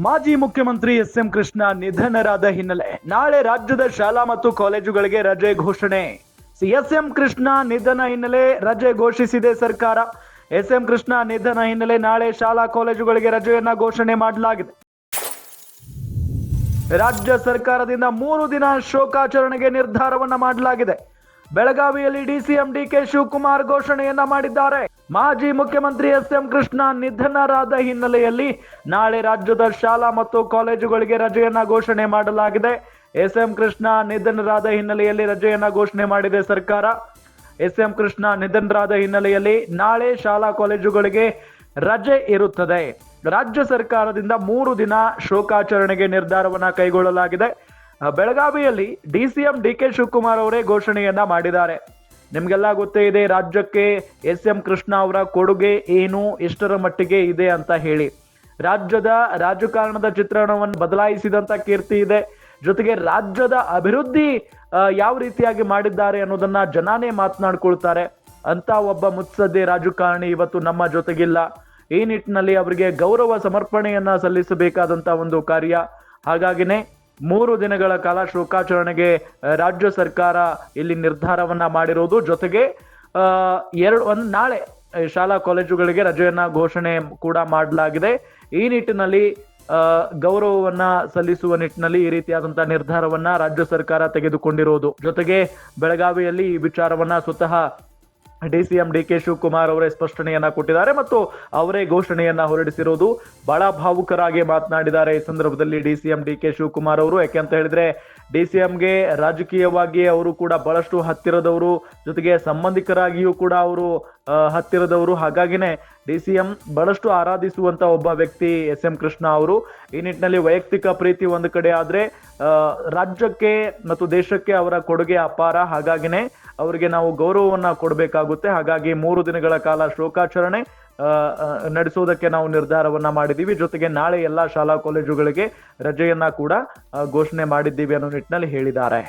ಮಾಜಿ ಮುಖ್ಯಮಂತ್ರಿ S M Krishna ನಿಧನರಾದ ಹಿನ್ನೆಲೆ ನಾಳೆ ರಾಜ್ಯದ ಶಾಲಾ ಮತ್ತು ಕಾಲೇಜುಗಳಿಗೆ ರಜೆ ಘೋಷಣೆ. ಎಸ್ ಎಂ ಕೃಷ್ಣ ನಿಧನ ಹಿನ್ನೆಲೆ ರಜೆ ಘೋಷಿಸಿದೆ ಸರ್ಕಾರ. ಎಸ್ ಎಂ ಕೃಷ್ಣ ನಿಧನ ಹಿನ್ನೆಲೆ ನಾಳೆ ಶಾಲಾ ಕಾಲೇಜುಗಳಿಗೆ ರಜೆಯನ್ನ ಘೋಷಣೆ ಮಾಡಲಾಗಿದೆ. ರಾಜ್ಯ ಸರ್ಕಾರದಿಂದ ಮೂರು ದಿನ ಶೋಕಾಚರಣೆಗೆ ನಿರ್ಧಾರವನ್ನ ಮಾಡಲಾಗಿದೆ. ಬೆಳಗಾವಿಯಲ್ಲಿ ಡಿಸಿಎಂ ಡಿಕೆ ಶಿವಕುಮಾರ್ ಘೋಷಣೆಯನ್ನ ಮಾಡಿದ್ದಾರೆ. ಮಾಜಿ ಮುಖ್ಯಮಂತ್ರಿ ಎಸ್ ಎಂ ಕೃಷ್ಣ ನಿಧನರಾದ ಹಿನ್ನೆಲೆಯಲ್ಲಿ ನಾಳೆ ರಾಜ್ಯದ ಶಾಲಾ ಮತ್ತು ಕಾಲೇಜುಗಳಿಗೆ ರಜೆಯನ್ನ ಘೋಷಣೆ ಮಾಡಲಾಗಿದೆ. ಎಸ್ ಎಂ ಕೃಷ್ಣ ನಿಧನರಾದ ಹಿನ್ನೆಲೆಯಲ್ಲಿ ರಜೆಯನ್ನ ಘೋಷಣೆ ಮಾಡಿದೆ ಸರ್ಕಾರ. ಎಸ್ ಎಂ ಕೃಷ್ಣ ನಿಧನರಾದ ಹಿನ್ನೆಲೆಯಲ್ಲಿ ನಾಳೆ ಶಾಲಾ ಕಾಲೇಜುಗಳಿಗೆ ರಜೆ ಇರುತ್ತದೆ. ರಾಜ್ಯ ಸರ್ಕಾರದಿಂದ ಮೂರು ದಿನ ಶೋಕಾಚರಣೆಗೆ ನಿರ್ಧಾರವನ್ನ ಕೈಗೊಳ್ಳಲಾಗಿದೆ. ಬೆಳಗಾವಿಯಲ್ಲಿ ಡಿಸಿಎಂ ಡಿ ಕೆ ಶಿವಕುಮಾರ್ ಅವರೇ ಘೋಷಣೆಯನ್ನ ಮಾಡಿದ್ದಾರೆ. ನಿಮ್ಗೆಲ್ಲ ಗೊತ್ತೇ ಇದೆ, ರಾಜ್ಯಕ್ಕೆ ಎಸ್ ಎಂ ಕೃಷ್ಣ ಅವರ ಕೊಡುಗೆ ಏನು, ಎಷ್ಟರ ಮಟ್ಟಿಗೆ ಇದೆ ಅಂತ ಹೇಳಿ. ರಾಜ್ಯದ ರಾಜಕಾರಣದ ಚಿತ್ರಣವನ್ನು ಬದಲಾಯಿಸಿದಂತ ಕೀರ್ತಿ ಇದೆ. ಜೊತೆಗೆ ರಾಜ್ಯದ ಅಭಿವೃದ್ಧಿ ಯಾವ ರೀತಿಯಾಗಿ ಮಾಡಿದ್ದಾರೆ ಅನ್ನೋದನ್ನ ಜನಾನೇ ಮಾತನಾಡ್ಕೊಳ್ತಾರೆ. ಅಂತ ಒಬ್ಬ ಮುತ್ಸದ್ದೆ ರಾಜಕಾರಣಿ ಇವತ್ತು ನಮ್ಮ ಜೊತೆಗಿಲ್ಲ. ಈ ನಿಟ್ಟಿನಲ್ಲಿ ಅವರಿಗೆ ಗೌರವ ಸಮರ್ಪಣೆಯನ್ನ ಸಲ್ಲಿಸಬೇಕಾದಂತ ಒಂದು ಕಾರ್ಯ. ಹಾಗಾಗಿನೇ ಮೂರು ದಿನಗಳ ಕಾಲ ಶೋಕಾಚರಣೆಗೆ ರಾಜ್ಯ ಸರ್ಕಾರ ಇಲ್ಲಿ ನಿರ್ಧಾರವನ್ನ ಮಾಡಿರೋದು. ಜೊತೆಗೆ ಎರಡು, ಒಂದು, ನಾಳೆ ಶಾಲಾ ಕಾಲೇಜುಗಳಿಗೆ ರಜೆಯನ್ನ ಘೋಷಣೆ ಕೂಡ ಮಾಡಲಾಗಿದೆ. ಈ ನಿಟ್ಟಿನಲ್ಲಿ ಗೌರವವನ್ನ ಸಲ್ಲಿಸುವ ನಿಟ್ಟಿನಲ್ಲಿ ಈ ರೀತಿಯಾದಂತಹ ನಿರ್ಧಾರವನ್ನ ರಾಜ್ಯ ಸರ್ಕಾರ ತೆಗೆದುಕೊಂಡಿರುವುದು ಜೊತೆಗೆ, ಬೆಳಗಾವಿಯಲ್ಲಿ ಈ ವಿಚಾರವನ್ನ ಸ್ವತಃ D C M D K Shivakumar ಅವರೇ ಸ್ಪಷ್ಟನೆಯನ್ನ ಕೊಟ್ಟಿದ್ದಾರೆ ಮತ್ತು ಅವರೇ ಘೋಷಣೆಯನ್ನ ಹೊರಡಿಸಿರೋದು ಬಹಳ ಭಾವುಕರಾಗಿ ಮಾತನಾಡಿದ್ದಾರೆ ಈ ಸಂದರ್ಭದಲ್ಲಿ D C M D K Shivakumar ಅವರು. ಯಾಕೆ ಅಂತ ಹೇಳಿದ್ರೆ ಡಿ ಸಿ ಎಂಗೆ ರಾಜಕೀಯವಾಗಿ ಅವರು ಕೂಡ ಬಹಳಷ್ಟು ಹತ್ತಿರದವರು, ಜೊತೆಗೆ ಸಂಬಂಧಿಕರಾಗಿಯೂ ಕೂಡ ಅವರು ಹತ್ತಿರದವರು. ಹಾಗಾಗಿನೇ ಡಿ ಸಿ ಎಂ ಬಹಳಷ್ಟು ಆರಾಧಿಸುವಂತ ಒಬ್ಬ ವ್ಯಕ್ತಿ ಎಸ್ ಎಂ ಕೃಷ್ಣ ಅವರು. ಈ ನಿಟ್ಟಿನಲ್ಲಿ ವೈಯಕ್ತಿಕ ಪ್ರೀತಿ ಒಂದು ಕಡೆ ಆದ್ರೆ ರಾಜ್ಯಕ್ಕೆ ಮತ್ತು ದೇಶಕ್ಕೆ ಅವರ ಕೊಡುಗೆ ಅಪಾರ. ಹಾಗಾಗಿನೇ ಅವರಿಗೆ ನಾವು ಗೌರವವನ್ನ ಕೊಡಬೇಕಾಗುತ್ತೆ. ಹಾಗಾಗಿ ಮೂರು ದಿನಗಳ ಕಾಲ ಶೋಕಾಚರಣೆ ನಡೆಸೋದಕ್ಕೆ ನಾವು ನಿರ್ಧಾರವನ್ನ ಮಾಡಿದ್ದೀವಿ. ಜೊತೆಗೆ ನಾಳೆ ಎಲ್ಲಾ ಶಾಲಾ ಕಾಲೇಜುಗಳಿಗೆ ರಜೆಯನ್ನ ಕೂಡ ಘೋಷಣೆ ಮಾಡಿದ್ದೀವಿ ಅನ್ನೋ ನಿಟ್ಟಿನಲ್ಲಿ ಹೇಳಿದ್ದಾರೆ.